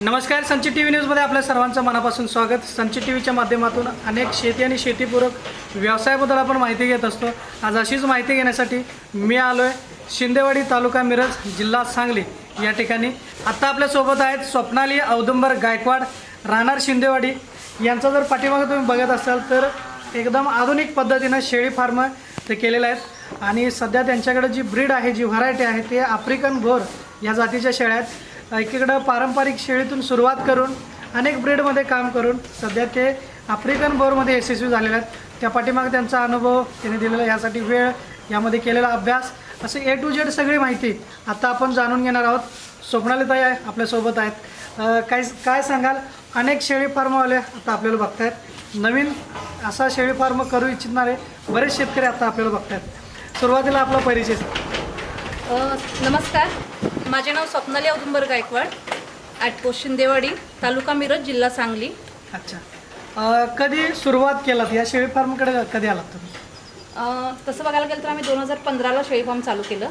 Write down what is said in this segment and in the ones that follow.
नमस्कार संचित T V न्यूजमध्ये आपल्या सर्वांचं मनापासून स्वागत. संचित टी व्हीच्या माध्यमातून अनेक शेती आणि शेतीपूरक व्यवसायाबद्दल आपण माहिती घेत असतो. आज अशीच माहिती घेण्यासाठी मी आलो आहे शिंदेवाडी तालुका मिरज जिल्हा सांगली या ठिकाणी. आत्ता आपल्यासोबत आहेत स्वप्नाली औदुंबर गायकवाड राहणार शिंदेवाडी. यांचा जर पाठीमागं तुम्ही बघत असाल तर एकदम आधुनिक पद्धतीनं शेळी फार्म ते केलेलं आहेत. आणि सध्या त्यांच्याकडे जी ब्रीड आहे जी व्हरायटी आहे ते आफ्रिकन घोर या जातीच्या शेळ्या आहेत. एकीकडं पारंपरिक शेळीतून सुरुवात करून अनेक ब्रीडमध्ये काम करून सध्या ते आफ्रिकन बोरमध्ये यशस्वी झालेले आहेत. त्या पाठीमागे त्यांचा अनुभव त्यांनी दिलेला यासाठी वेळ यामध्ये केलेला अभ्यास असे ए टू झेड सगळी माहिती आता आपण जाणून घेणार आहोत. स्वप्नालीताई आहे आपल्यासोबत आहेत. काय काय सांगाल? अनेक शेळी फार्मवाले आता आपल्याला बघतायत. नवीन असा शेळी फार्म करू इच्छिणारे बरेच शेतकरी आता आपल्याला बघतायत. सुरुवातीला आपला परिचय नमस्कार. माझे नाव स्वप्नाली औदुंबर गायकवाड ॲट शिंदेवाडी तालुका मिरज जिल्हा सांगली. अच्छा. अं, कधी सुरुवात केलात? या शेळी फार्मकडे कधी आलात तुम्ही? अ, तसं बघायला गेलं तर आम्ही दोन हजार पंधराला शेळी फार्म चालू केलं.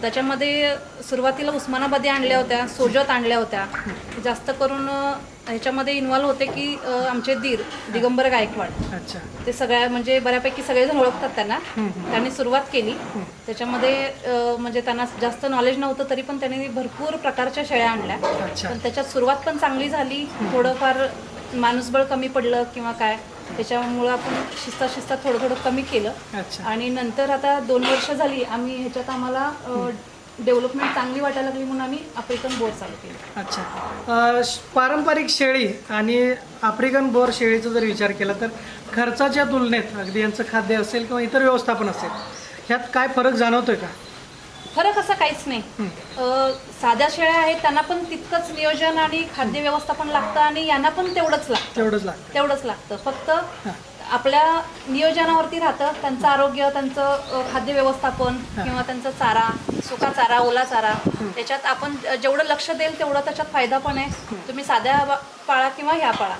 त्याच्यामध्ये सुरुवातीला उस्मानाबादी आणल्या होत्या सोजत आणल्या होत्या. जास्त करून अ, ह्याच्यामध्ये इन्व्हॉल्व होते की अ, आमचे दीर दिगंबर गायकवाड. अच्छा. ते सगळ्या म्हणजे बऱ्यापैकी सगळेजण ओळखतात त्यांना. त्यांनी सुरुवात केली. त्याच्यामध्ये अ, म्हणजे त्यांना जास्त नॉलेज नव्हतं तरी पण त्यांनी भरपूर प्रकारच्या शेळ्या आणल्या. अच्छा. पण त्याच्यात सुरुवात पण चांगली झाली. थोडंफार माणूसबळ कमी पडलं किंवा काय. त्याच्यामुळं आपण शिस्ता शिस्ता थोडं थोडं कमी केलं. अच्छा. आणि नंतर आता दोन वर्ष झाली आम्ही ह्याच्यात आम्हाला डेव्हलपमेंट चांगली वाटायला लागली म्हणून आम्ही आफ्रिकन बोर्ड चालू केलं. अच्छा. अं, श- पारंपरिक शेळी आणि आफ्रिकन बोर शेळीचा जर विचार केला तर खर्चाच्या तुलनेत अगदी यांचं खाद्य असेल किंवा इतर व्यवस्थापन असेल ह्यात काय फरक जाणवतोय का? फरक असं काहीच नाही. अ, साध्या शेळ्या आहेत त्यांना पण तितकंच नियोजन आणि खाद्य व्यवस्थापन लागतं आणि यांना पण तेवढंच लागतं. तेवढंच लागतं. तेवढंच लागतं. फक्त आपल्या नियोजनावरती राहतं. त्यांचं आरोग्य त्यांचं खाद्य व्यवस्थापन किंवा त्यांचा चारा सुका चारा ओला चारा त्याच्यात आपण जेवढं लक्ष देईल तेवढं त्याच्यात फायदा पण आहे. तुम्ही साध्या पाळा किंवा ह्या पाळा.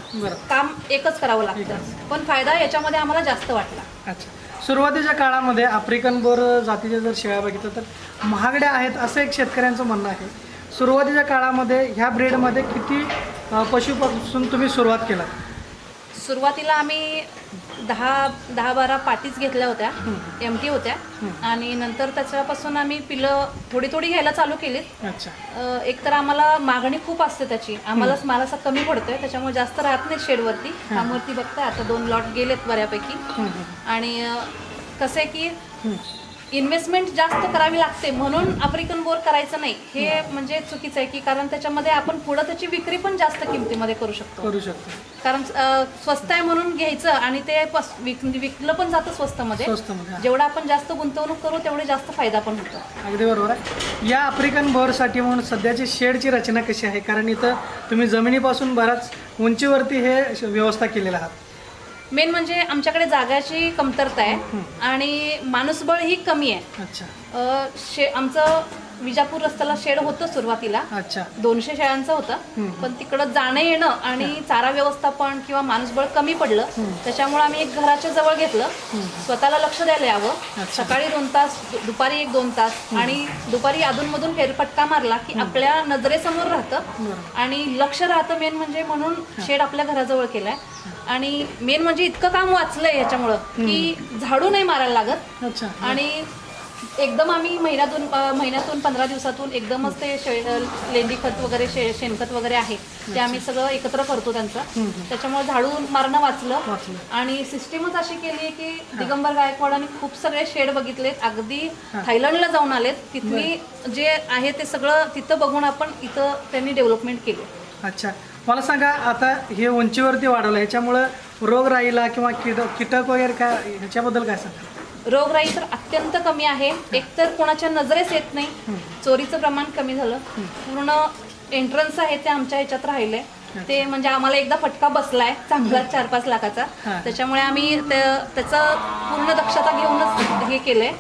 काम एकच करावं लागतं. पण फायदा याच्यामध्ये आम्हाला जास्त वाटला. अच्छा. सुरुवातीच्या काळामध्ये आफ्रिकन बोर जातीच्या जर शेळ्या बघितलं तर महागड्या आहेत असं एक शेतकऱ्यांचं म्हणणं आहे. सुरुवातीच्या काळामध्ये ह्या ब्रीडमध्ये किती पशुपासून तुम्ही सुरुवात केला सुरुवातीला आम्ही दहा दहा बारा पाटीच घेतल्या होत्या. एम टी होत्या. आणि नंतर त्याच्यापासून आम्ही पिलं थोडी थोडी घ्यायला चालू केली अच्छा. अ, एक तर आम्हाला मागणी खूप असते त्याची. आम्हाला माल असा कमी पडतोय त्याच्यामुळे जास्त राहत नाही शेडवरती. कामवरती बघताय आता दोन लॉट गेलेत बऱ्यापैकी. आणि कसं आहे की इन्व्हेस्टमेंट जास्त करावी लागते म्हणून आफ्रिकन बोर करायचं नाही. हे म्हणजे चुकीचं आहे की कारण त्याच्यामध्ये आपण पुढं त्याची विक्री पण जास्त किमतीमध्ये करू शकतो. करू शकतो. कारण अ, स्वस्त आहे म्हणून घ्यायचं आणि ते पस- विक- विकलं पण जातं स्वस्तमध्ये. स्वस्तमध्ये हा. जेवढं आपण जास्त गुंतवणूक करू तेवढे जास्त फायदा पण होतो. अगदी बरोबर आहे. या आफ्रिकन बोरसाठी म्हणून सध्याची शेडची रचना कशी आहे? कारण इथं तुम्ही जमिनीपासून बराच उंचीवरती हे श- व्यवस्था केलेलं आहात. मेन म्हणजे आमच्याकडे जागाची कमतरता आहे आणि माणूसबळ ही कमी आहे. अच्छा. अ, शे आमचं विजापूर रस्त्याला शेड होतं सुरुवातीला. अच्छा. दोनशे शेळ्यांचं होतं. पण तिकडं जाणं येणं आणि चारा व्यवस्थापन किंवा माणूसबळ कमी पडलं. त्याच्यामुळे आम्ही एक घराच्या जवळ घेतलं. स्वतःला लक्ष द्यायला यावं. सकाळी दोन तास दुपारी एक दोन तास. आणि दुपारी अधूनमधून फेरफटका मारला की आपल्या नजरेसमोर राहतं. आणि लक्ष राहतं मेन म्हणजे म्हणून शेड आपल्या घराजवळ केलाय. आणि मेन म्हणजे इतकं काम वाचलंय ह्याच्यामुळं की झाडू नाही मारायला लागत. आणि एकदम आम्ही महिन्यातून महिन्यातून पंधरा दिवसातून एकदमच ते शे लेंडी खत वगैरे शे शेणखत वगैरे आहे. ते आम्ही सगळं एकत्र करतो त्यांचं. त्याच्यामुळे झाडू मारणं वाचलं. आणि सिस्टीमच अशी केली आहे की दिगंबर गायकवाडांनी खूप सगळे शेड बघितलेत. अगदी थायलंडला जाऊन आलेत. तिथली जे आहे ते सगळं तिथं बघून आपण इथं त्यांनी डेव्हलपमेंट केली. अच्छा. मला सांगा आता हे उंचीवरती वाढवलं ह्याच्यामुळं रोग राहिला किंवा कीटक कीटक वगैरे काय ह्याच्याबद्दल काय सांगा रोगराई तर अत्यंत कमी आहे. एकतर कोणाच्या नजरेस येत नाही. चोरीचं प्रमाण कमी झालं. पूर्ण एंट्रन्स आहे ते आमच्या ह्याच्यात राहिले. ते म्हणजे आम्हाला एकदा फटका बसलाय. चांगला चार पाच लाखाचा. त्याच्यामुळे आम्ही त्या- त्याचं पूर्ण दक्षता घेऊनच हे केलंय.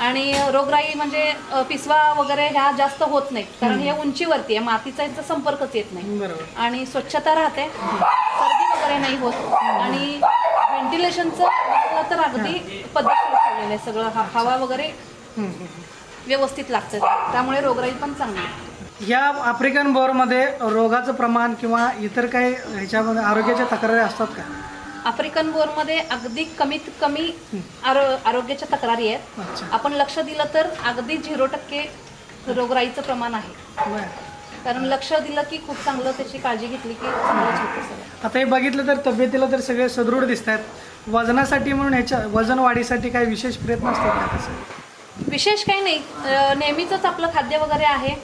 आणि रोगराई म्हणजे पिसवा वगैरे ह्या जास्त होत नाहीत. कारण हे उंचीवरती आहे. मातीचा याचा संपर्कच येत नाही. आणि स्वच्छता राहते. सर्दी वगैरे नाही होत. आणि व्हेंटिलेशनचं तर अगदी पद्धतशीर ठेवलेलं आहे सगळं. हा- हवा वगैरे. व्यवस्थित लागतं. त्यामुळे रोगराई पण चांगली आहे. ह्या आफ्रिकन बोरमध्ये रोगाचं प्रमाण किंवा इतर काही ह्याच्यामध्ये आरोग्याच्या तक्रारी असतात का? आफ्रिकन बोरमध्ये अगदी कमीत कमी आरो आरोग्याच्या तक्रारी आहेत. अच्छा. आपण लक्ष दिलं तर अगदी झिरो टक्के रोगराईचं प्रमाण आहे. बरं. कारण लक्ष दिलं की खूप चांगलं त्याची काळजी घेतली की चांगलंच होतं सगळं. आता हे बघितलं तर तब्येतीला तर सगळे सदृढ दिसत आहेत वजनासाठी म्हणून ह्याच्या वजन वाढीसाठी काही विशेष प्रयत्न असतात का तसं विशेष काही नाही. अं, नेहमीचंच आपलं खाद्य वगैरे आहे.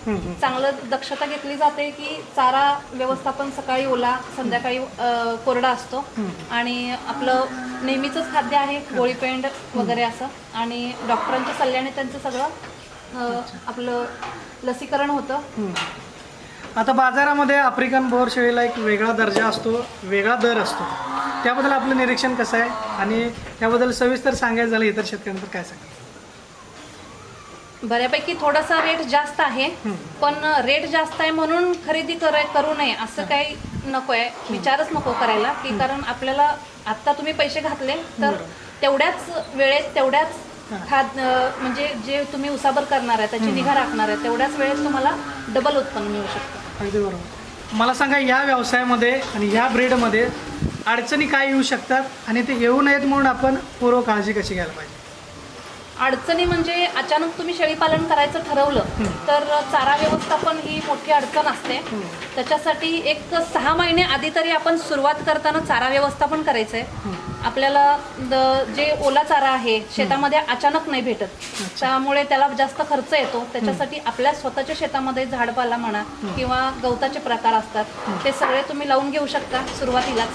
चांगलं दक्षता घेतली जाते की चारा व्यवस्थापन सकाळी ओला संध्याकाळी अं, कोरडा असतो. आणि आपलं नेहमीचंच खाद्य आहे गोळीपेंड वगैरे असं. आणि डॉक्टरांच्या सल्ल्याने त्यांचं सगळं अं, आपलं लसीकरण होतं. आता बाजारामध्ये आफ्रिकन बोर शेळीला एक वेगळा दर्जा असतो वेगळा दर असतो. त्याबद्दल आपलं निरीक्षण कसं आहे? आणि त्याबद्दल सविस्तर सांगायचं झालं इतर शेतकऱ्यांना तर काय सांगा बऱ्यापैकी थोडासा रेट जास्त आहे पण रेट जास्त आहे म्हणून खरेदी कर करू नये असं काही नको आहे विचारच नको करायला की कारण आपल्याला आत्ता तुम्ही पैसे घातले तर तेवढ्याच वेळेत तेवढ्याच खाद म्हणजे जे तुम्ही उसाबर करणार आहे त्याची निगा राखणार आहे तेवढ्याच वेळेत तुम्हाला डबल उत्पन्न मिळू शकतं. अगदी बरोबर. मला सांगा या व्यवसायामध्ये आणि या ब्रीडमध्ये अडचणी काय येऊ शकतात आणि ते येऊ नयेत म्हणून आपण पूर्व काळजी कशी घ्यायला पाहिजे? अडचणी म्हणजे अचानक तुम्ही शेळीपालन करायचं ठरवलं तर चारा व्यवस्थापन ही मोठी अडचण असते. त्याच्यासाठी एक सहा महिने आधी तरी आपण सुरुवात करताना चारा व्यवस्थापन करायचं आहे आपल्याला जे ओला चारा आहे शेतामध्ये अचानक नाही भेटत. त्यामुळे त्याला जास्त खर्च येतो. त्याच्यासाठी आपल्या स्वतःच्या शेतामध्ये झाडपाला म्हणा किंवा गवताचे प्रकार असतात ते सगळे तुम्ही लावून घेऊ शकता सुरुवातीलाच.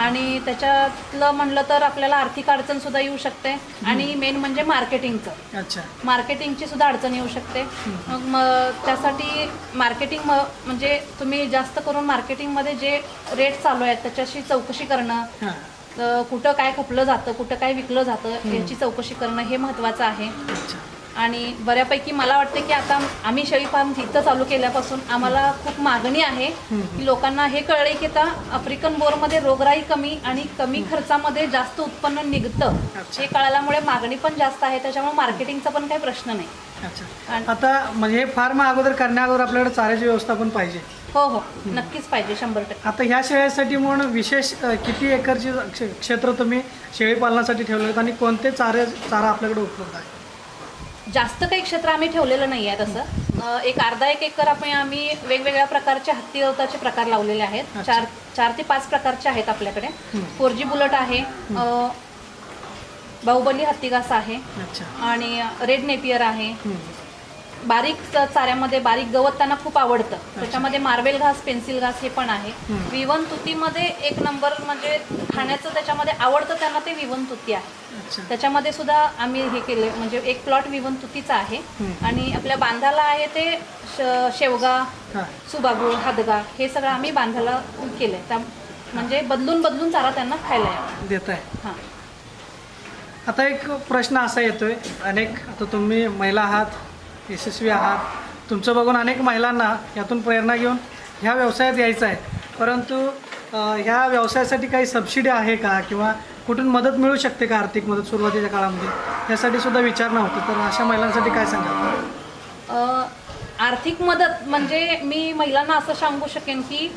आणि त्याच्यातलं म्हणलं तर आपल्याला आर्थिक अडचण सुद्धा येऊ शकते. आणि मेन म्हणजे मार्केटिंगचं. अच्छा. मार्केटिंगची सुद्धा अडचण येऊ शकते. मग त्यासाठी मार्केटिंग म्हणजे तुम्ही जास्त करून मार्केटिंगमध्ये जे रेट चालू आहेत त्याच्याशी चौकशी करणं कुठं काय खपलं जातं कुठं काय विकलं जातं याची चौकशी करणं हे महत्त्वाचं आहे. आणि बऱ्यापैकी मला वाटते की आता आम्ही शेळी फार्म इथं चालू केल्यापासून आम्हाला खूप मागणी आहे की लोकांना हे कळले की आता आफ्रिकन बोरमध्ये रोगराई कमी आणि कमी खर्चामध्ये जास्त उत्पन्न निघतं. हे कळाल्यामुळे मागणी पण जास्त आहे त्याच्यामुळे मार्केटिंगचा पण काही प्रश्न नाही. अच्छा. आता म्हणजे हे फार्म अगोदर करण्या अगोदर आपल्याकडे चाऱ्याची व्यवस्थापन पाहिजे. हो हो. नक्कीच पाहिजे शंभर टक्के. आता ह्या शेळ्यासाठी म्हणून विशेश अ, किती एकरची क्ष- क्षेत्र तुम्ही शेळी पालनासाठी ठेवले आणि कोणते चारे चारा आपल्याकडे उपलब्ध आहे जास्त काही क्षेत्र आम्ही ठेवलेलं नाही आहे तसं. एक अर्धा एक एकर आपण आम्ही वेगवेगळ्या प्रकारचे हत्ती गवताचे प्रकार लावलेले आहेत. चार चार ते पाच प्रकारचे आहेत आपल्याकडे. फोर जी बुलट आहे बाहुबली हत्तीघास आहे आणि रेड नेपियर आहे. बारीक चाऱ्यामध्ये बारीक गवत त्यांना खूप आवडतं. त्याच्यामध्ये मार्बल घास पेन्सिल घास हे पण आहे. विवन तुतीमध्ये एक नंबर म्हणजे खाण्याचं त्याच्यामध्ये आवडतं त्यांना ते विवन तुती आहे. त्याच्यामध्ये सुद्धा आम्ही हे केले म्हणजे एक प्लॉट विवन तुतीचा आहे. आणि आपल्या बांधाला आहे ते शेवगा सुबागुळ हादगा हे सगळं आम्ही बांधाला केलंय. त्या म्हणजे बदलून बदलून चारा त्यांना खायला देत आहे. हां. आता एक प्रश्न असा येतोय अनेक आता तुम्ही महिला आहात यशस्वी आहात. तुमचं बघून अनेक महिलांना यातून प्रेरणा घेऊन ह्या व्यवसायात यायचं आहे. परंतु ह्या व्यवसायासाठी काही सबसिडी आहे का? किंवा कुठून मदत मिळू शकते का आर्थिक मदत सुरुवातीच्या काळामध्ये? यासाठी सुद्धा विचार नव्हतं तर अशा महिलांसाठी काय सांगाल? अ, आर्थिक मदत म्हणजे मी महिलांना असं सांगू शकेन की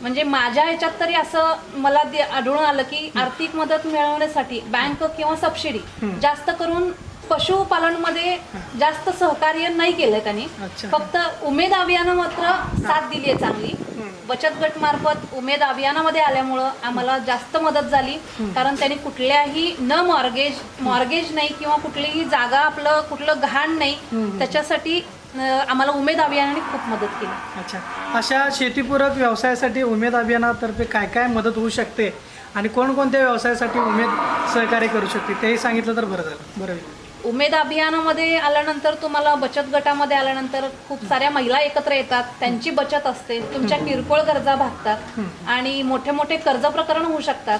म्हणजे माझ्या ह्याच्यात तरी असं मला आढळून आलं की आर्थिक मदत मिळवण्यासाठी बँक किंवा सबसिडी जास्त करून पशुपालनमध्ये जास्त सहकार्य नाही केलं त्यांनी. फक्त उमेद अभियानं मात्र साथ दिली आहे चांगली. बचत गट मार्फत उमेद अभियानामध्ये आल्यामुळं आम्हाला जास्त मदत झाली. कारण त्यांनी कुठल्याही न मॉर्गेज मॉर्गेज नाही किंवा कुठलीही जागा आपलं कुठलं घाण नाही. त्याच्यासाठी आम्हाला उमेद अभियानाने खूप मदत केली. अच्छा. अशा शेतीपूरक व्यवसायासाठी उमेद अभियानातर्फे काय काय मदत होऊ शकते? आणि कोणकोणत्या व्यवसायासाठी उमेद सहकार्य करू शकते? तेही सांगितलं तर बरं झालं. बरं. होईल. उमेद अभियानामध्ये आल्यानंतर तुम्हाला बचत गटामध्ये आल्यानंतर खूप साऱ्या महिला एकत्र येतात. त्यांची बचत असते. तुमच्या किरकोळ गरजा भागतात. आणि मोठे मोठे कर्ज प्रकरण होऊ शकतात.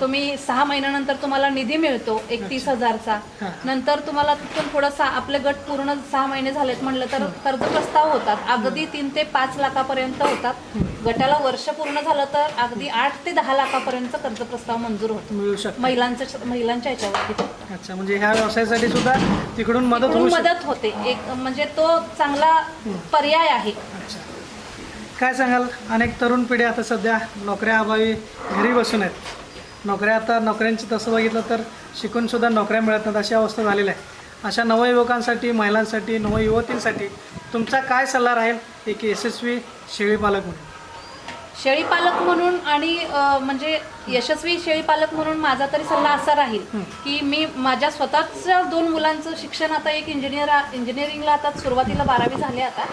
तुम्ही सहा महिन्यानंतर तुम्हाला निधी मिळतो एक तीस हजारचा. नंतर तुम्हाला तिथून थोडंसं आपले गट पूर्ण सहा महिने झालेत म्हणलं तर कर्ज प्रस्ताव होतात. अगदी तीन ते पाच लाखापर्यंत होतात. गटाला वर्ष पूर्ण झालं तर अगदी आठ ते दहा लाखापर्यंत कर्ज प्रस्ताव मंजूर होतो. मिळू शकतो. महिलांच्या महिलांच्या याच्यावरती. अच्छा म्हणजे ह्या व्यवसायासाठी सुद्धा तिकडून मदत होऊ मदत होते. एक म्हणजे तो चांगला पर्याय आहे. अच्छा. काय सांगाल? अनेक तरुण पिढी आता सध्या नोकऱ्या अभावी घरी बसून आहेत. नोकऱ्या आता नोकऱ्यांची तसं बघितलं तर शिकूनसुद्धा नोकऱ्या मिळत नाहीत अशी अवस्था झालेली आहे. अशा नवयुवकांसाठी महिलांसाठी नवयुवतींसाठी तुमचा काय सल्ला राहील? एक यशस्वी शेळीपालक म्हणून. शेळीपालक म्हणून आणि म्हणजे यशस्वी शेळीपालक म्हणून माझा तरी सल्ला असा राहील की मी माझ्या स्वतःच्या दोन मुलांचं शिक्षण आता एक इंजिनियर इंजिनिअरिंगला आता सुरुवातीला बारावी झाले आता.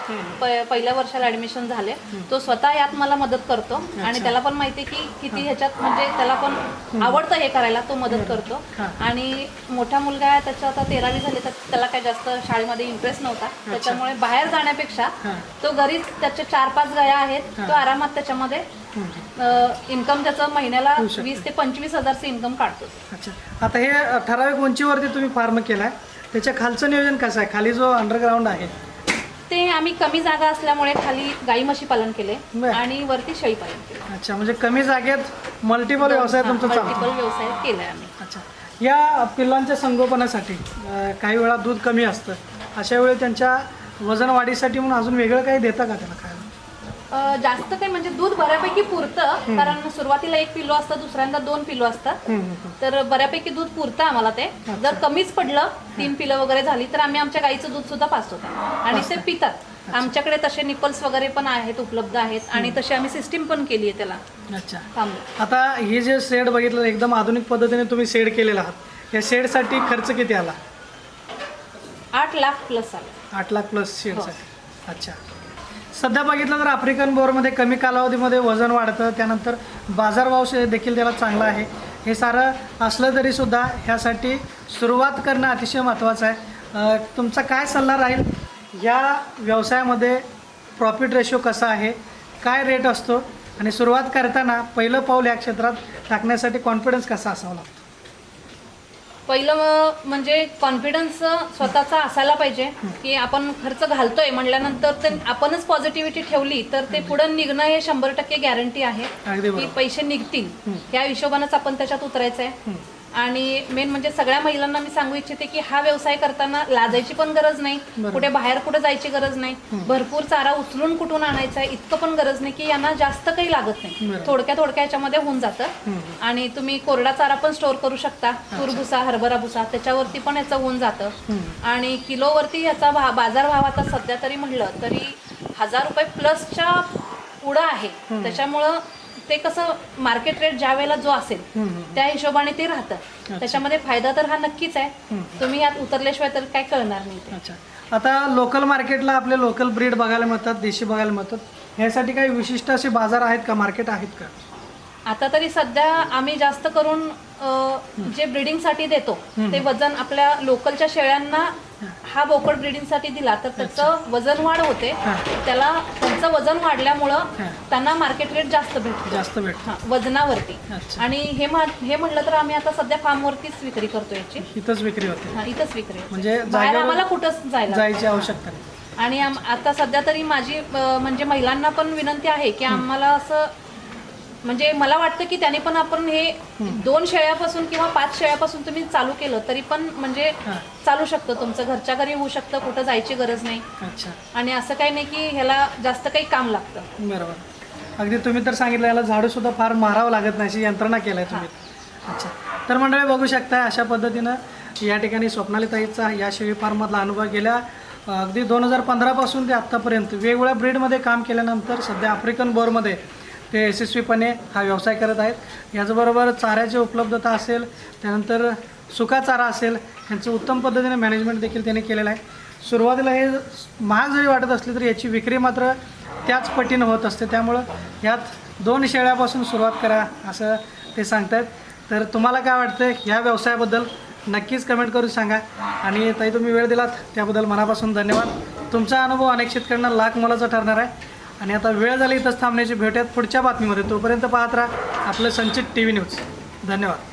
पहिल्या वर्षाला ऍडमिशन झाले. तो स्वतः यात मला मदत करतो आणि त्याला पण माहिती आहे की किती ह्याच्यात म्हणजे त्याला पण आवडतं हे करायला तो मदत करतो. आणि मोठा मुलगा आहे त्याच्या आता तेरावी झाले तर त्याला काही जास्त शाळेमध्ये इंटरेस्ट नव्हता. त्याच्यामुळे बाहेर जाण्यापेक्षा. तो घरीच त्याच्या चार पाच गाया आहेत. तो आरामात त्याच्यामध्ये इन्कम त्याचं महिन्याला. वीस ते पंचवीस हजारचं इन्कम काढतो अच्छा. आता हे ठराविक उंचीवरती तुम्ही फार्म केला आहे त्याच्या खालचं नियोजन कसं आहे? खाली जो अंडरग्राऊंड आहे. ते आम्ही कमी जागा असल्यामुळे खाली गाई म्हशी पालन केले. आणि वरती शेळी पालन केले. अच्छा म्हणजे कमी जागेत मल्टिपल व्यवसाय तुमचा मल्टिपल व्यवसाय केलाय आम्ही. अच्छा. या पिल्लांच्या संगोपनासाठी काही वेळा दूध कमी असतं. अशा वेळी त्यांच्या वजन वाढीसाठी म्हणून अजून वेगळं काही देता का त्याला खायला? जास्त काही म्हणजे दूध बऱ्यापैकी पुरतं कारण सुरुवातीला एक पिलो असतं दुसऱ्यांदा दोन पिलो असतात. तर बऱ्यापैकी दूध पुरतं आम्हाला ते. जर कमीच पडलं तीन पिलं वगैरे झाली तर आम्ही आमच्या गाईचं दूध सुद्धा पाचतो. आणि ते पितात. आमच्याकडे तसे निपल्स वगैरे पण आहेत उपलब्ध आहेत आणि तशी आम्ही सिस्टीम पण केली आहे त्याला. अच्छा. आता हे जे शेड बघितलं एकदम आधुनिक पद्धतीने तुम्ही शेड केलेला आहात. या शेडसाठी खर्च किती आला? आठ लाख प्लस आलं. आठ लाख प्लस शेडसाठी. अच्छा. सध्या बघितलं तर आफ्रिकन बोरमध्ये कमी कालावधीमध्ये वजन वाढतं. त्यानंतर बाजारभाव देखील त्याला चांगला आहे. हे सारं असलं तरीसुद्धा ह्यासाठी सुरुवात करणं अतिशय महत्त्वाचं आहे. तुमचा काय सल्ला राहील? या व्यवसायामध्ये प्रॉफिट रेशो कसा आहे? काय रेट असतो? आणि सुरुवात करताना पहिलं पाऊल या क्षेत्रात टाकण्यासाठी कॉन्फिडन्स कसा असावा लागतो? पहिलं म्हणजे कॉन्फिडन्स स्वतःचा असायला पाहिजे की आपण खर्च घालतोय म्हणल्यानंतर ते आपणच पॉझिटिव्हिटी ठेवली तर ते पुढे निघणं हे शंभर टक्के गॅरंटी आहे की पैसे निघतील. ह्या हिशोबानंच आपण त्याच्यात उतरायचं आहे. आणि मेन म्हणजे सगळ्या महिलांना मी सांगू इच्छिते की हा व्यवसाय करताना लाजायची पण गरज नाही. कुठे बाहेर कुठे जायची गरज नाही. भरपूर चारा उचलून कुठून आणायचा आहे इतकं पण गरज नाही की यांना जास्त काही लागत नाही. थोडक्या थोडक्या याच्यामध्ये होऊन जातं. आणि तुम्ही कोरडा चारा पण स्टोअर करू शकता. तूर भुसा हरभरा भुसा त्याच्यावरती पण याचं होऊन जातं. आणि किलोवरती याचा भा बाजार भाव आता सध्या तरी म्हटलं तरी हजार रुपये प्लसच्या पुढं आहे. त्याच्यामुळं ते कसं मार्केट रेट ज्या वेळेला जो असेल. त्या हिशोबाने ते राहतं. त्याच्यामध्ये फायदा तर हा नक्कीच आहे. तुम्ही यात उतरल्याशिवाय तर काय कळणार नाही अच्छा. आता लोकल मार्केटला आपले लोकल ब्रीड बघायला मिळतात देशी बघायला मिळतात. ह्यासाठी काही विशिष्ट असे बाजार आहेत का? मार्केट आहेत का? आता तरी सध्या आम्ही जास्त करून जे ब्रिडिंगसाठी देतो ते वजन आपल्या लोकलच्या शेळ्यांना हा. बोकड ब्रिडिंगसाठी दिला तर त्याचं वजन वाढ होते. त्याला त्यांचं वजन वाढल्यामुळं. त्यांना मार्केट रेट जास्त भेटतो. जास्त भेट हा वजनावरती. आणि हे मा- हे म्हटलं तर आम्ही आता सध्या फार्मवरतीच विक्री करतो याची. इथंच विक्री होते. हा इथंच विक्री होते. म्हणजे बाहेर जागेवर आम्हाला कुठंच जायला जायची आवश्यकता नाही. आणि आम- आता सध्या तरी माझी अ, म्हणजे महिलांना पण विनंती आहे की आम्हाला असं म्हणजे मला वाटतं की त्याने पण आपण हे दोन शेळ्यापासून किंवा पाच शेळ्यापासून तुम्ही चालू केलं तरी पण म्हणजे. चालू शकतं. तुमचं घरच्या घरी होऊ शकतं कुठं जायची गरज नाही. अच्छा. आणि असं काही नाही की ह्याला जास्त काही काम लागतं. बरोबर. अगदी तुम्ही तर सांगितलं याला झाडू सुद्धा फार मारावं लागत नाही अशी यंत्रणा केलं आहे तुम्ही. अच्छा. तर मंडळी बघू शकता अशा पद्धतीनं या ठिकाणी स्वप्नालीताईचा या शेळी फार्ममधला अनुभव गेल्या अगदी दोन हजार पंधरापासून ते आत्तापर्यंत वेगवेगळ्या ब्रीडमध्ये काम केल्यानंतर सध्या आफ्रिकन बोरमध्ये ते यशस्वीपणे हा व्यवसाय करत आहेत. याचबरोबर चाऱ्याची उपलब्धता असेल त्यानंतर सुका चारा असेल ह्यांचं उत्तम पद्धतीने मॅनेजमेंट देखील त्यांनी केलेलं आहे. सुरुवातीला हे महाग जरी वाटत असली तरी याची विक्री मात्र त्याच पटीनं होत असते. त्यामुळं यात दोन शेळ्यापासून सुरुवात करा असं ते सांगतात तर तुम्हाला काय वाटतं ह्या व्यवसायाबद्दल नक्कीच कमेंट करून सांगा. आणि ताई तुम्ही वेळ दिलात त्याबद्दल मनापासून धन्यवाद. तुमचा अनुभव अनेक शेतकऱ्यांना लाख मोलाचा ठरणार आहे. आणि आता वेळ झाली इथंच थांबण्याची. भेटूयात पुढच्या बातमीमध्ये. तोपर्यंत पाहत राहा आपलं संचित टी व्ही न्यूज. धन्यवाद.